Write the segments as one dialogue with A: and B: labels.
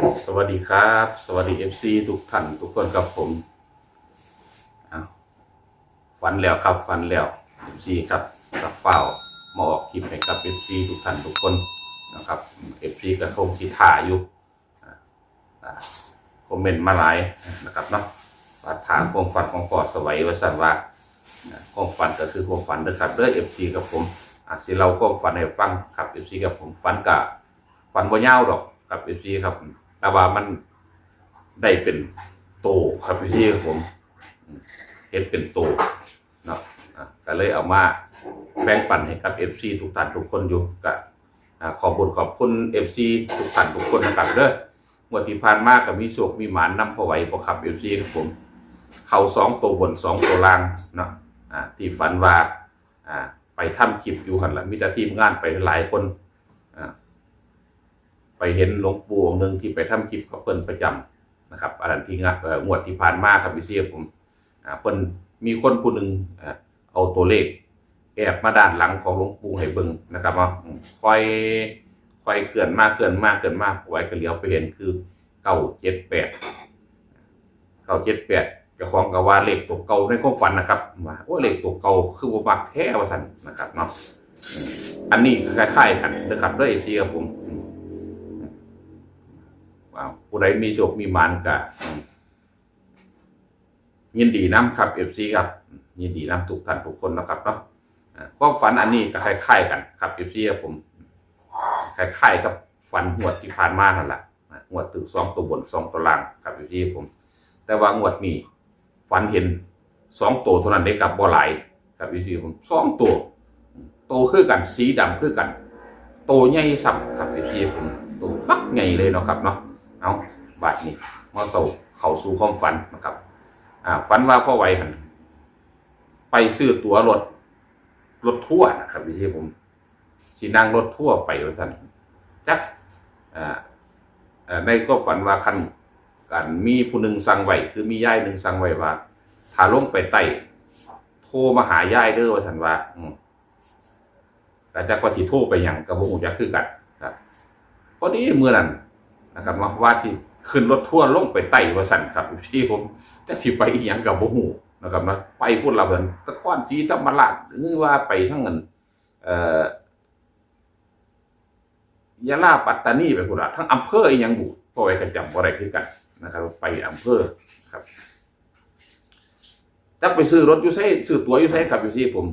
A: สวัสดีครับ สวัสดีเอฟซีทุกท่านทุกคนกับผมฝันแล้วครับฝันแล้วเอฟซีครับกับเฝ้ามาออกคลิปให้กับเอฟซีทุกท่านทุกคนนะครับเอฟซีก็คงที่ถ่ายอยู่คอมเมนต์มาหลายนะครับเนาะว่าถามความฝันของปอดสวัยว่าสันว่าความฝันก็คือความฝันเด้อครับเด้อเอฟซีกับผมอะสิเราความฝันให้ฟังครับเอฟซีกับผมฝันกะฝันว่ายาวดอกครับเอฟซีครับ แต่ว่ามันได้เป็นโตครับพี่ที่ครับผมเห็นเป็นโตเนาะอะก็เลยเอามาแบ่งปันให้กับเอฟซีทุกท่านทุกคนอยู่ก็อ่าขอบคุณขอบคุณเอฟซีทุกท่านทุกคนนะครับเด้อเมื่อที่ผ่านมากับมีโชคมีหมานนำพอไหวพอขับเอฟซีครับผมเข่าสองตัวบนสองตัวล่างเนาะที่ฝันว่าไปทำคลิปอยู่หันละมีแต่ทีมงานไปหลายคน ไปเห็นหลวงปู่องค์หนึ่งที่ไปทำคลิปกับเปิ้นประจำนะครับอันนั้นที่งะเอ่องวดที่ผ่านมาครับพี่เสียผมเปิ้นมีคนผู้หนึ่งเอาตัวเลข แอบมาด้านหลังของหลวงปู่ให้เบิ่งนะครับเนาะคอยคอยเคลื่อนมากเคลื่อนมากเคลื่อนมากไว้ก็เลี้ยวไปเห็นคือเก้าเจ็ดแปดเก้าเจ็ดแปดเจ้าของก็ว่าเลขตัวเก่าในความฝันนะครับว่าโอ้เลขตัวเก่าคือบ่มักแท้ว่าซั่นนะครับเนาะอันนี้คล้ายๆกันนะครับด้วยที่ครับผม อ้าวผู้ใดมีโชคมีมานก็ยินดีน้ำครับเอฟซีครับ ยินดีน้ำทุกท่านทุกคนนะครับเนาะความฝันอันนี้ก็คล้ายๆกันครับเอฟซีครับผมคล้ายๆกับฝันหวดที่ผ่านมานั่นแหละอ่างวดถึงสองตัวบนสองตัวล่างครับเอฟซีผม แต่ว่างวดนี้ฝันเห็นสองตัวเท่านั้นได้กับบ่หลครับเอฟซีผมสองตัวโตคือกันสีดำคือกัน โตใหญ่สับครับเอฟซีผมโตปักใหญ่เลยเนาะครับเนาะ เอาบาทนี้มาสู่เข้าสู่ความฝันนะครับ อ่าฝันว่าพ่อไวหันไปซื้อตั๋วรถรถทั่วร์นะครับพี่ที่ผมสินั่งรถทั่วร์ไปว่าท่านจักอ่าอ่าในก็ฝันว่าคันกันมีผู้หนึ่งสั่งไว้คือมีย่ายหนึ่งสั่งไว้ว่าถ้าลงไปไต่โทรมาหาย่ายเด้อว่าท่านว่า อืมแต่จักว่าสิโทรไปหยังกับบ่ฮู้จักคือกันครับพอดีเมื่อนั้น นะครับว่าว่าที่ขึ้นรถทัวร์ลงไปไต่ว่าสั่นครับพี่ผมจะสิไปอีหยังกับบ่ฮู้นะครับนะไปพูดเราเพิ่นตะคอนสีธรรมราชหรือว่าไปทั้งนั้นเอ่อยะลาปัตตานีไปพุ่นละทั้งอำเภออีหยังบุพอไว้ก็จำบ่ได้คือกันนะครับ ไปอำเภอครับจักไปซื้อรถอยู่ไสซื้อตั๋วอยู่ไสครับอยู่ที่ผม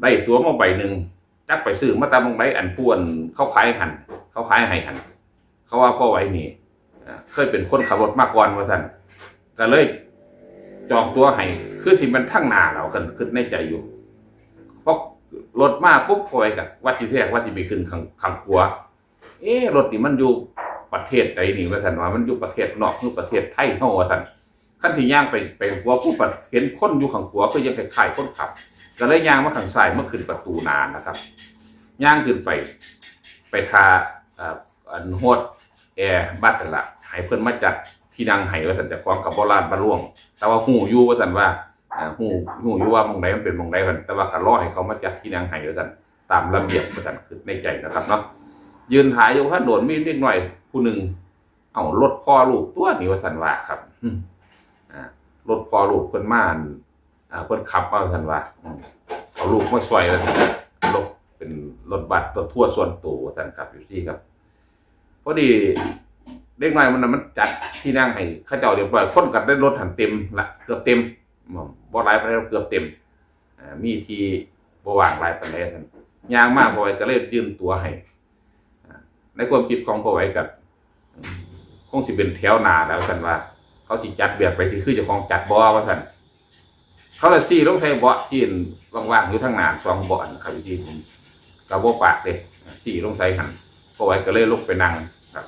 A: ได้ตั๋วมาใบหนึ่งจักไปซื้อมาตามมองไดอันป่วนเข้าขายหัน เขาขายให้หันเขาว่าพ่อไว้นี่เคยเป็นคนขับรถมาก่อนว่าท่านก็เลยจองตัวให้คือสิมันทั้งหนาเรากันขึ้นในใจอยู่เพราะรถมาปุ๊บพ่อไว้กับวัดที่แท้วัดที่ไปขึ้นขังขังขัว เอ๊ะรถนี่มันอยู่ประเทศใดนี่ว่าท่านว่ามันอยู่ประเทศนอกหรือประเทศไทยเฮาว่าท่านขั้นที่ย่างไปไปขัวผู้ปัดเห็นคนอยู่ขังขัวก็ยังคล้ายคนขับก็เลยย่างมาขังซ้ายเมื่อขึ้นประตูนานนะครับ ย่างขึ้นไป ไปทา อันโฮดแอร์บัตรนั่นละให้เพิ่อนมาจัดที่นั่งให้ว่าสันจะฟ้องกับโบราณมาล่วง แต่ว่าหูอยู่ว่าสันว่าอ่าหูหูอยู่ว่าหมองไหนมันเป็นหมองไหนกันแต่ว่าก็รอให้เขามาจัดที่นั่งให้ว่าสันตามระเบียบว่าสันคือในใจนะครับเนาะยืนหายอยู่ถ้าโดนมีนิดหน่อยผู้หนึ่งเอารถพ่อลูกตัวนี้ว่าสันว่าครับอืมอ่ารถพ่อลูกเพิ่นมาอั่นอ่าเพิ่อนขับมาว่าสันว่าอืมเอาลูกมาช่วยว่าสันรถเป็นรถบัสรถทั่วร์ส่วนตัวว่าสันครับอยู่ที่ครับ พอดีเด็กน้อยมันนะมันจัดที่นั่งให้เข้าเจ้าเรียบร้อยคนกัดได้รถหันเต็มละเกือบเต็มบ่หลายไปแล้วเกือบเต็มมีที่บ่ว่างหลายปานใดท่านยางมากพอไว้ก็เลยยืมตัวให้ในความคิดของพอไว้กับคงสิเป็นแถวหนาแล้วท่านว่า เขาสิจัดแบบไปที่คือจ้าของจัดบ่ว่าท่านเขาเลยซี่ลงใส่เบาะที่ว่างๆอยู่ทางหนาสองเบาะนะครับอยู่ที่ผมก็บ่ปากเด้ซี่ลงใส่หัน พอไว้ก็เลยลุกไปนั่งครับ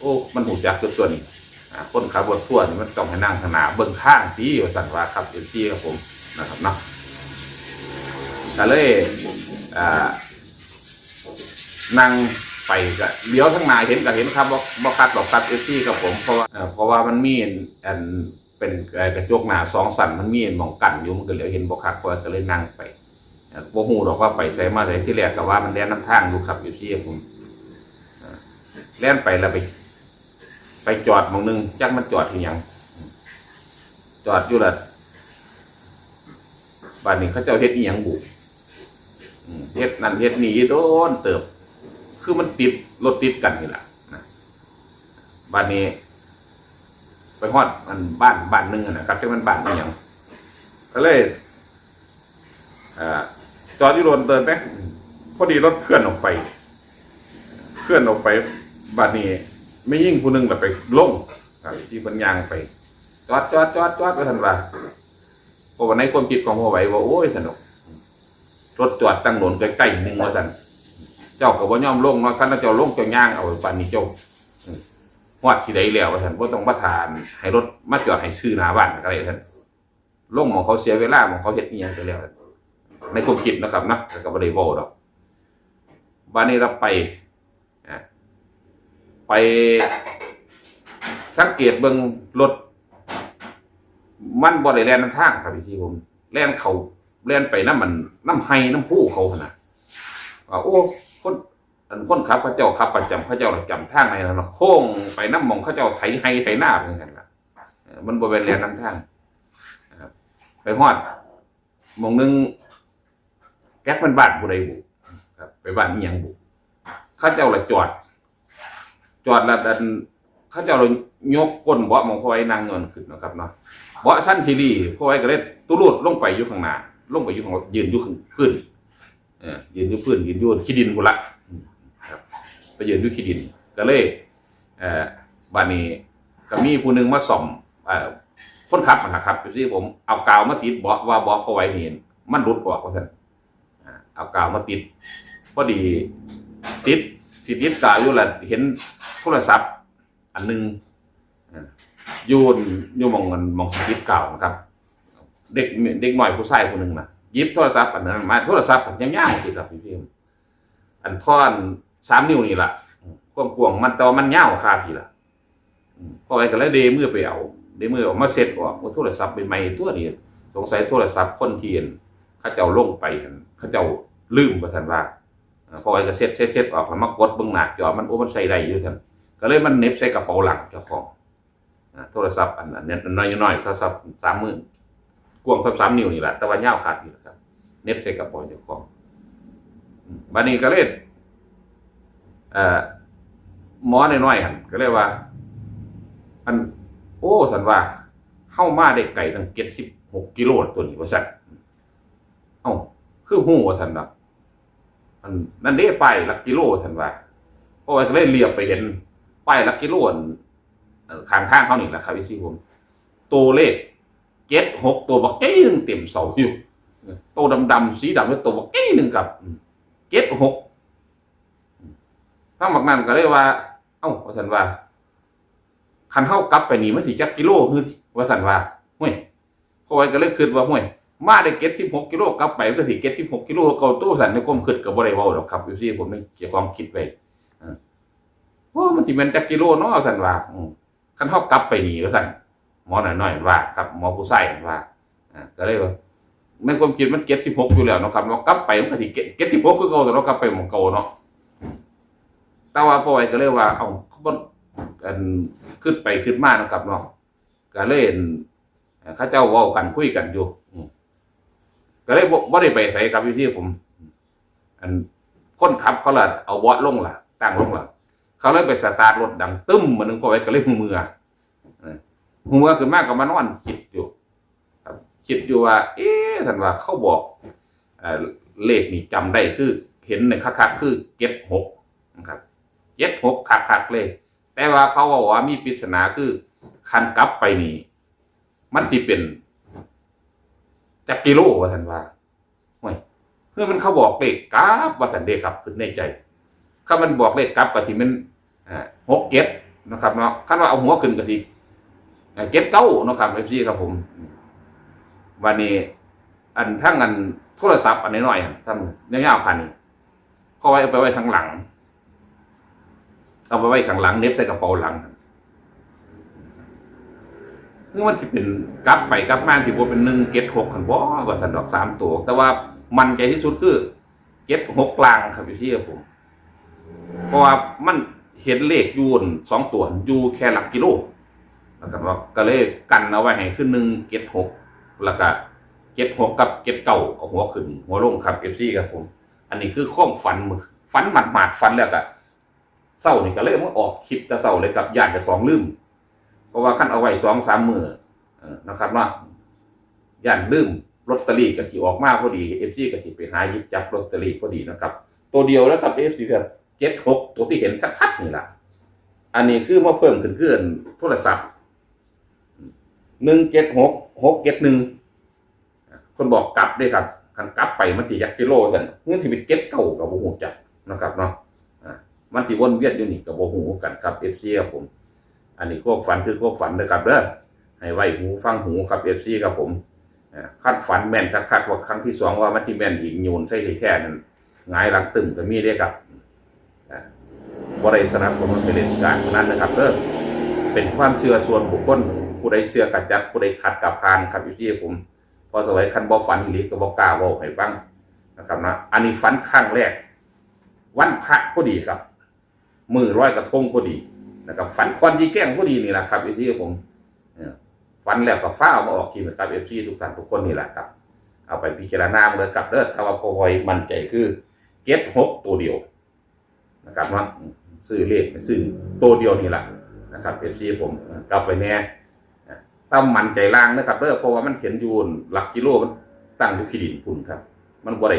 A: โอ้มันหูจักตัวส่วนอ่าคนขับรถทั่วนี่มันต้องให้นั่งขนาเบิ้งข้างที่สั่นว่าครับเป็นที่ครับผมนะครับเนาะก็เลยอ่านั่งไปก็เลี้ยวทั้งหนาเห็นก็เห็นครับว่าบ่คัดหรอกครับเอซี่ครับผมเพราะว่าเพราะว่ามันมีอันเป็นกระจกหนาสองสันมันมีหมองกันอยู่มันก็เหลียเห็นบ่คัดเพระว่าก็เลยนั่งไปเอ่อบ่ฮู้หรอกว่าไปไสมาไสที่แรกก็ว่ามันแล่นน้ำทางอยู่ครับอยู่ที่ผม แล่นไปแล้วไป ไปจอดมองนึงจักมันจอดที่ยัง จอดอยู่ละบ้านนี้เขาเจ้าเฮ็ดอีหยังบุเฮ็ดนั่นเฮ็ดนี่โดนเติบ คือมันติดรถติดกันนี่แหละนะบ้านนี้ ไปฮอดมันบ้านบ้านนึงนะครับที่มันบ้านอีหยังก็เลยอจอดอยู่รถเดินไปพอดีรถเคลื่อนออกไป เคลื่อนออกไป บ้านนี้ไม่ยิ่งผู้หนึงแบบไปลงครับที่ปัญญางไปจอดจอดจอดจอดไปทันว่าเพราะวันในความคิดของพ่อไหวว่าโอ้ยสนุกรถจอดตั้งหนนใกล้ๆหนึ่งว่าสันเจ้ากับว่าย่อมลงเนาะท่านเจ้าลงเจ้าย่างเอาปานนี้เจ้าอืมฮอดที่ใดแล้วว่าสันว่าต้องมาทาน ให้รถมาจอดให้ซื้อหน้าบ้านอะไรท่านลงหมองเขาเสียเวลาหมองเขาเฮ็ดเนียงไปแล้ว ในความคิดนะครับนะแต่ก็บ่ได้เว้าดอกบ้านนี้เราไป ไปสังเกตเบิ่งรถมันบ่ได้แลนน้ำทางครับพี่ผมแล่นเขาแล่นไปน้ำมันน้ำไห้น้ำผู้เขาขนาดว่าโอ้คนอันคนขับเขาเจ้าขับประจำเขาเจ้าประจำทางไหนเนาะโค้งไปน้ำหมองเขาเจ้าไถไห้ไถหน้าเป็นกันล่ะมันบ่เป็นแล่นน้ำทางไปฮอดหมองหนึงแก๊กมันบานผู้ใดบุครับ ไปบ้านมียังบุเขาเจ้าละจอด จอดแล้วดันเขาเจะเรายกก้นเบาะมองพอไว้นางเงินขึ้นนะครับเนาะเบาะสั้นทีดีพอไว้ก็เลยตุลุดลงไปอยู่ข้างหน้าลงไปอยู่ข้างยืนอยู่ข้างพื้นเออยืนอยู่พื้นยืนอยู่ขี้ดินบุละครับไปยืนอยู่ขี้ดิน ก็เลยเอ่อบ้านนี้ก็มีผู้หนึ่งมาส่อมเอ่อคนขับนะครับที่ผมเอากาวมาติดเบาะว่าเบาะพอไว้นี่มันรุดออกว่าท่านอ่าเอากาวมาติดพอดีติดสิติดกาวอยู่ละเห็น โทรศัพท์ อันหนึ่งยูนยูมองเงินมองสกิปเก่านะครับ เด็กเด็กหน่อยผู้ชายคนหนึ่งนะยิบโทรศัพท์อันนั้นมาโทรศัพท์ผมยังย่างสิครับพี่พิมอันท่อนสามนิ้วนี่แหละอืมความกวงมันแต่ว่ามันยาวคาพี่ละอืมพอไปก็เลยเดมือไปเอาเดมือออกมาเสร็จออกว่าโทรศัพท์เป็นไม่ตัวนี้สงสัยโทรศัพท์คนเทียนเขาเจ้าลงไปหั่นเขาเจ้าลืมประทันว่าอ่าพอไปก็เสร็จเสร็จเสร็จออกแล้วมากดเบิ่งหน้าจอมันโอ้มันใส่ได้อยู่ท่าน ก็เลยมันเน็บใส่กระเป๋าหลังเจ้าของโทรศัพท์อันอันนี้น้อยๆน้อยโทรศัพท์สามหมื่นกวงสับสามนิ้วนี่แหละแต่ว่าเงาวขาดอยู่ครับ เน็บใส่กระเป๋าเจ้าของบัดนี้ก็เลยเอ่อหมอน้อยๆหันก็เลยว่าอันโอ้สันว่าเข้ามาได้ไก่ตั้งเจ็ดสิบหกกิโลตัวนี้ว่าสันเอ้าคือหูว่าสันนะอันนั่นเด้ไปหลักกิโลสันว่าเพราะว่าก็เลยเรียบไปเห็น ป้ายลักกิโลอันเอ่อข้างทางเขานี่แหละครับพี่ซีผมตัวเลขเจ็ดหกตัวบักเอ้ยหนึ่งเต็มเสาอยู่ตัวดำๆสีดำแล้วตัวบักเอ้ยหนึ่งกับเจ็ดหกทั้งหมดนั้นก็เลยว่า เอ้าว่าสันว่า คันเท่ากลับไปนี่มันสิจักกิโลคือว่าสันว่าห่วยเพราไว้ก็เลยคิดว่าห่วยมาได้เก็ตที่หกกิโลกลับไปมันก็สิเก็ตที่หกกิโลเก่าตู้สันในความคิดกับบ่ได้เว้าหรอกครับพี่ซีผมไม่เกี่ยวความคิดไป ว่ามันสิเป็นจักกิโลเนาะสันว่าคันเฮากลับไปนี่ว่าสันหมอหน่อยๆว่ากับหมอผู้ใส่ว่าอ่าก็เลยว่าในความคิดมันเก็ตที่หกอยู่แล้วเนาะครับเนาะกลับไปมันก็สิเก็ตเก็ตที่หกคือเก่าแต่เรากลับไปมองเก่าเนาะแต่ว่าพ่อไอ้ก็เลยว่า เอาเขาบ่กันขึ้นไปขึ้นมาเนาะครับเนาะก็เลยเห็นเขาเจ้าว้ากันคุยกันอยู่ก็เลยบ่บ่ได้ไปไสครับอยู่ที่ผม อันคนขับเขาละเอาเบาะลงล่ะตั้งลงล่ะ เขาเลยไปสตาร์ทรถดังตึ้มมันนึงพอไว้ก็เลยหูมือเอหูมือขึ้นมากก็มานอนคิดอยู่คิดอยู่ว่า เอ๊ะท่านว่าเขาบอกเลขนี่จำได้คือ เห็นในคักๆคือเจ็ดหกนะครับเจ็ดหกคักๆเลย แต่ว่าเขาบอกว่ามีปริศนาคือคันกลับไปนี่ มันสิเป็นจักกิโลว่าท่านว่าห่วยเพื่อมันเขาบอกเลขกราบว่าสันเดครับคือในใจ ถ้ามันบอกเลขกลับก็ที่มัน หกเก็ดนะครับเนาะคันว่าเอาหัวขึ้นก็ทีเก็ดเก้านะครับเอฟซีครับผม วันนี้ อันทั้งอันโทรศัพท์อันน้อยๆอะท่านยาวๆคันนี้เขาไว้เอาไปไว้ข้างหลัง เอาไปไว้ข้างหลังเน็บใส่กระเป๋าหลังนี่มันจะเป็นกลับไปกลับมาที่ว่าเป็นหนึ่งเก็ดหกขันบ่ว่าสันดอกสามตัว แต่ว่ามันใจที่สุดคือ เก็ดหกกลางครับพี่ครับผม เพราะว่ามัน เห็นเลขยูนสองตัวอยู่แค่หลักกิโลนะครับว่าก็เลยกันเอาไว้ให้ขึ้นหนึ่งเก็ดหกแล้วก็เก็ดหกกับเก็ดเก่าเอาหัวขึ้น หัวลงครับเอฟซีครับผม อันนี้คือข้อมฝันมือฝันหมาดหมาดๆฝันแล้วก็เศร้านี่ก็เลยมาออกคลิปแต่เศร้าเลยกับญาติเจ้าของลืมเพราะว่าขั้นเอาไว้สองสามมือเออนะครับเนาะย่านลืมลอตเตอรี่กับที่ออกมาพอดีเอฟซีกับสิไปหายิบจับลอตเตอรี่พอดีนะครับ ตัวเดียวแล้วครับเอฟซีครับ เจ็ดหกตัวที่เห็นชัดๆนี่แหละอันนี้คือมาเพิ่มขึ้นเพื่อนโทรศัพท์หนึ่งเจ็ดหกหกเจ็ดหนึ่งคนบอกกลับด้วยครับคันกลับไปมันที่ยักกิโลกันเงื่อนที่เป็นเก็ตเก่ากับโบหูจักนะครับเนาะมันที่วนเวียนอยู่นี่กับโบหูกันครับเอฟซีครับผม อันนี้ควบฝันคือควบฝันนะครับเด้อให้ไว้หูฟังหูครับเอฟซีครับผมอ่าดฝันแม่นคัดๆว่าครั้งที่สองว่ามันที่แม่นอีกโยนใช่ที่แค่นั้นหงายหลังตึงก็มีได้ครับ บริสนับสนุนไปเล่นการพนันนะครับเด้อเป็นความเชื่อส่วนบุคคลผู้ใดเชื่อกัดจัดผู้ใดขัดกับพานครับอยู่ที่ผมพอสวัยคันบอฝันอีหลีก็บอกกล้าบอกให้ฟังนะครับนะอันนี้ฝันครั้งแรก วันพระพอดีครับ มือร้อยกระทงพอดีนะครับฝันควันยี่แก้งพอดีนี่แหละครับอยู่ที่ผมฝันแล้วก็ฟ้าเอามาออกทีมครับเอฟซีทุกท่านทุกคนนี่แหละครับ เอาไปพิจารณาเลยกับเด้อถ้าว่าพอไวมั่นใจคือเก็ตหกตัวเดียวนะครับเนาะ ซื้อเลขซื้อตัวเดียวนี่แหละนะครับเอฟซีผมกลับไปแน่ตั้มมันใจล่างนะครับเด้อเพราะว่ามันเขียนยูนหลักกิโลมันตั้งอยู่ขีดินปุ่นครับ มันบ่ได้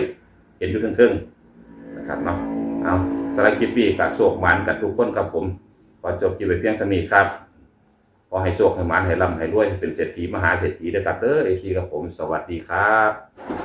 A: เห็นอยู่เทิงๆนะครับเนาะเอาสารคิปปีกับโศกหมันกับทุกคนครับผมขอจบคลิปไปเพียงสนี้ครับขอให้โชคให้หมานให้ร่ำให้รวยเป็นเศรษฐีมหาเศรษฐีนะครับเด้อเอชีกับผมสวัสดีครับ